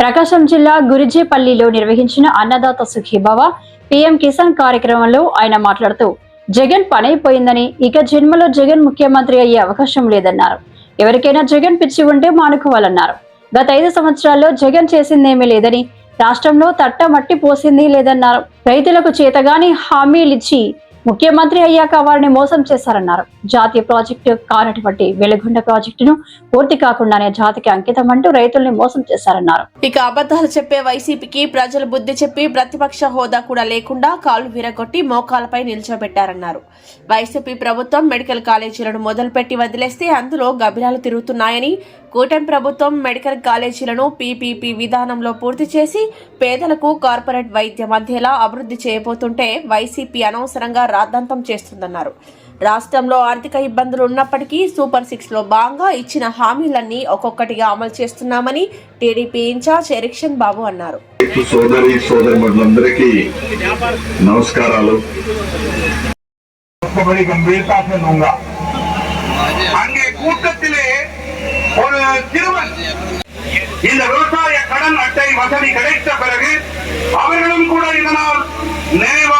ప్రకాశం జిల్లా గురిజేపల్లిలో నిర్వహించిన అన్నదాత సుఖీభవ పీఎం కిసాన్ కార్యక్రమంలో ఆయన మాట్లాడుతూ జగన్ పనైపోయిందని ఇక జన్మలో జగన్ ముఖ్యమంత్రి అయ్యే అవకాశం లేదన్నారు. ఎవరికైనా జగన్ పిచ్చి ఉంటే మానుకోవాలన్నారు. గత ఐదు సంవత్సరాల్లో జగన్ చేసిందేమీ లేదని రాష్ట్రంలో తట్ట మట్టి పోసింది లేదన్నారు. రైతులకు చేతగాని హామీలిచ్చి ముఖ్యమంత్రి అయ్యాక వారిని మోసం చేశారన్నారు. జాతీయ ప్రాజెక్టు కానటువంటి వెలుగొండ ప్రాజెక్టును పూర్తి కాకుండానే జాతికి అంకితం అంటూ రైతుల్ని మోసం చేశారన్నారు. ఇక అబద్దాలు చెప్పే వైసీపీకి ప్రజలు బుద్ధి చెప్పి ప్రతిపక్ష హోదా కూడా లేకుండా కాలు విరగొట్టి మోకాలపై నిల్చోబెట్టారన్నారు. వైసీపీ ప్రభుత్వం మెడికల్ కాలేజీలను మొదలుపెట్టి వదిలేస్తే అందులో గభిరాలు తిరుగుతున్నాయని కూటమి ప్రభుత్వం మెడికల్ కాలేజీలను పీపీపీ విధానంలో పూర్తి చేసి పేదలకు కార్పొరేట్ వైద్యం అందేలా అభివృద్ధి చేయబోతుంటే వైసీపీ అనవసరంగా రాద్ధాంతం చేస్తుందన్నారు. రాష్ట్రంలో ఆర్థిక ఇబ్బందులు ఉన్నప్పటికీ సూపర్ సిక్స్లో భాగంగా ఇచ్చిన హామీలన్నీ ఒక్కొక్కటిగా అమలు చేస్తున్నామని టీడీపీ ఇన్ఛార్జ్ ఎరిక్షన్ బాబు అన్నారు. సోదరి నమస్కారాలు. இந்த விவசாய கடன் அட்டை வசதி கிடைத்த பிறகு அவர்களும் கூட இதனால் நினைவாக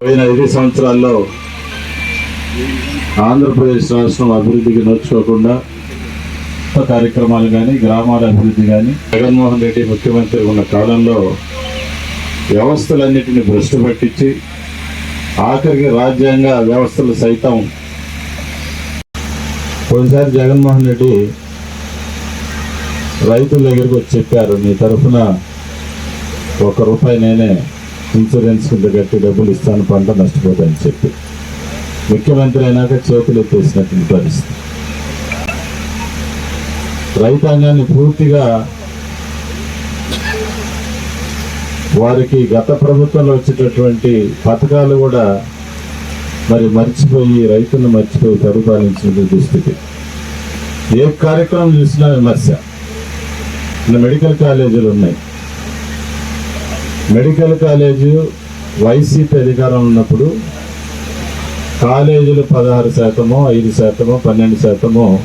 పోయిన ఐదు సంవత్సరాల్లో ఆంధ్రప్రదేశ్ రాష్ట్రం అభివృద్ధికి నోచుకోకుండా కొత్త కార్యక్రమాలు కానీ గ్రామాల అభివృద్ధి కానీ జగన్మోహన్ రెడ్డి ముఖ్యమంత్రి ఉన్న కాలంలో వ్యవస్థలన్నిటిని భ్రష్టు పట్టించి ఆఖరికి రాజ్యాంగ వ్యవస్థలు సైతం కొన్నిసారి జగన్మోహన్ రెడ్డి రైతుల దగ్గరికి వచ్చి చెప్పారు మీ తరఫున ఒక రూపాయి నేనే ఇన్సూరెన్స్ కింద కట్టి డబ్బులు ఇస్తాను పంట నష్టపోతాయని చెప్పి. ముఖ్యమంత్రి అయినాక చేతులు ఎత్తేసినట్టు పరిస్థితి. రైతాంగాన్ని పూర్తిగా వారికి గత ప్రభుత్వంలో వచ్చేటటువంటి పథకాలు కూడా మరి మర్చిపోయి రైతులను మర్చిపోయి పరిపాలించిన దుస్థితి. ఏ కార్యక్రమం చూసినా విమర్శ. ఇలా మెడికల్ కాలేజీలు ఉన్నాయి. మెడికల్ కాలేజు వైసీపీ అధికారం ఉన్నప్పుడు కాలేజీలు పదహారు శాతమో ఐదు శాతమో పన్నెండు శాతమో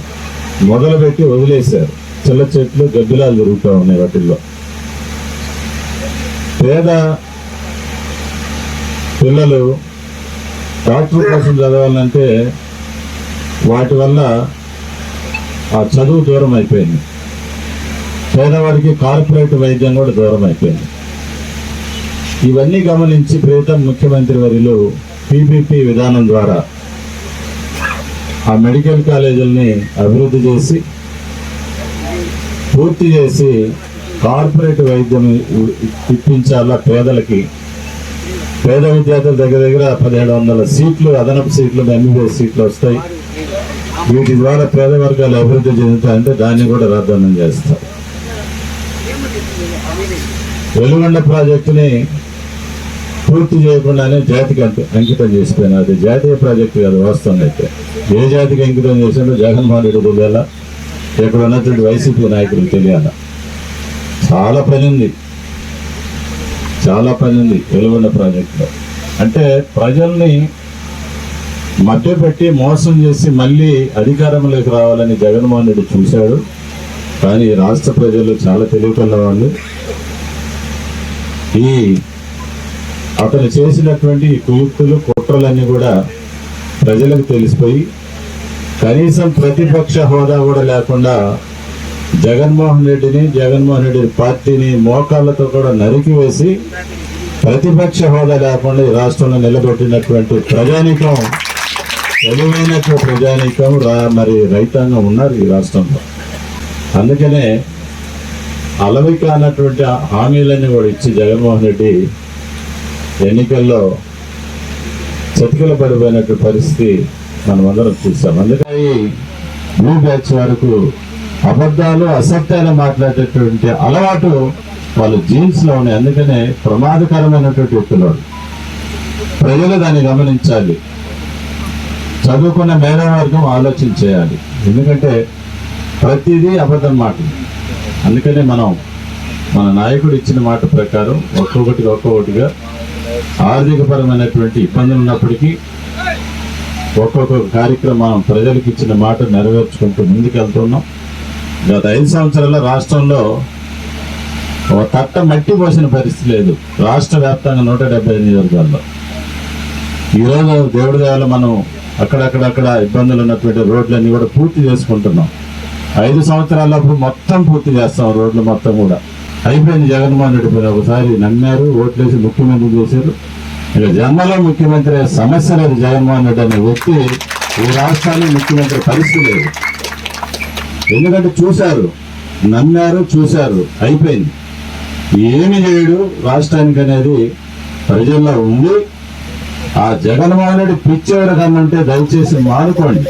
మొదలుపెట్టి వదిలేశారు. చిల్ల చెట్లు గబ్బిలాలు జరుగుతూ ఉన్నాయి వాటిల్లో. పేద పిల్లలు డాక్టర్ కోసం చదవాలంటే వాటి వల్ల ఆ చదువు దూరం అయిపోయింది. పేదవాడికి కార్పొరేట్ వైద్యం కూడా దూరం అయిపోయింది. ఇవన్నీ గమనించి ప్రీతం ముఖ్యమంత్రి వర్యులు పీపీపీ విధానం ద్వారా ఆ మెడికల్ కాలేజీలని అభివృద్ధి చేసి పూర్తి చేసి కార్పొరేట్ వైద్యం ఇప్పించాలా పేదలకి. పేద విద్యార్థుల దగ్గర దగ్గర పదిహేడు వందల సీట్లు అదనపు సీట్లు ఎంబీబీఎస్ సీట్లు వస్తాయి. వీటి ద్వారా పేద వర్గాలు అభివృద్ధి చెందుతాయంటే దాన్ని కూడా రద్దనం చేస్తారు వెలుగొండ ప్రాజెక్టుని పూర్తి చేయకుండానే జాతికి అంకితం చేసిపోయినా. అది జాతీయ ప్రాజెక్టు కాదు వాస్తవం అయితే. ఏ జాతికి అంకితం చేసిండో జగన్మోహన్ రెడ్డి తెలియాలా ఇక్కడ ఉన్నటువంటి వైసీపీ నాయకులకు తెలియాలా? చాలా పని ఉంది. చాలా పని ఉంది వెలుగొండ ప్రాజెక్టులో. అంటే ప్రజల్ని మభ్యపెట్టి మోసం చేసి మళ్ళీ అధికారంలోకి రావాలని జగన్మోహన్ రెడ్డి చూశాడు. కానీ రాష్ట్ర ప్రజలు చాలా తెలివికల్ల వాళ్ళు. ఈ అతను చేసినటువంటి కుయుక్తులు కుట్రలన్నీ కూడా ప్రజలకు తెలిసిపోయి కనీసం ప్రతిపక్ష హోదా కూడా లేకుండా జగన్మోహన్ రెడ్డిని జగన్మోహన్ రెడ్డి పార్టీని మోకాళ్ళతో కూడా నరికివేసి ప్రతిపక్ష హోదా లేకుండా ఈ రాష్ట్రంలో నిలబెట్టినటువంటి ప్రజానీకం తెలివైన ప్రజానీకం రా మరి రైతాంగం ఉన్నారు ఈ రాష్ట్రంలో. అందుకనే అలవి అన్నటువంటి హామీలన్నీ కూడా ఇచ్చి జగన్మోహన్ రెడ్డి ఎన్నికల్లో చతికిల పడిపోయినటువంటి పరిస్థితి మనం అందరం చూసాం. అందుకని బ్లూ బ్యాచ్ వరకు అబద్ధాలు అసత్యాలు మాట్లాడేటటువంటి అలవాటు వాళ్ళు జీన్స్లో ఉన్నాయి. అందుకనే ప్రమాదకరమైనటువంటి వ్యక్తులు ప్రజలు దాన్ని గమనించాలి. చదువుకున్న మేధావర్గం ఆలోచన చేయాలి. ఎందుకంటే ప్రతిదీ అబద్ధం మాట అందుకనే మనం మన నాయకుడు ఇచ్చిన మాట ప్రకారం ఒక్కొక్కటిగా ఒక్కొక్కటిగా ఆర్థికపరమైనటువంటి ఇబ్బందులు ఉన్నప్పటికీ ఒక్కొక్క కార్యక్రమం ప్రజలకు ఇచ్చిన మాట నెరవేర్చుకుంటూ ముందుకెళ్తున్నాం. గత ఐదు సంవత్సరాల్లో రాష్ట్రంలో ఒక తట్ట మట్టి పోసిన పరిస్థితి లేదు. రాష్ట్ర వ్యాప్తంగా నూట డెబ్బై ఐదు నియోజకవర్గాల్లో. ఈరోజు దేవుడి దేవాల మనం అక్కడక్కడక్కడ ఇబ్బందులు ఉన్నటువంటి రోడ్లన్నీ కూడా పూర్తి చేసుకుంటున్నాం. ఐదు సంవత్సరాలప్పుడు మొత్తం పూర్తి చేస్తాం రోడ్లు మొత్తం కూడా. అయిపోయింది జగన్మోహన్ రెడ్డి పైన ఒకసారి నమ్మారు ఓట్లేసి ముఖ్యమంత్రి చేశారు. ఇక జన్మలో ముఖ్యమంత్రి సమస్య లేదు జగన్మోహన్ రెడ్డి అనే వ్యక్తి ఈ రాష్ట్రానికి ముఖ్యమంత్రి పరిస్థితి లేదు. ఎందుకంటే చూశారు నమ్మారు చూశారు అయిపోయింది. ఏమి చేయడు రాష్ట్రానికి అనేది ప్రజల్లో ఉంది. ఆ జగన్మోహన్ రెడ్డి పిచ్చేవారు కన్నంటే దయచేసి మానుకోండి.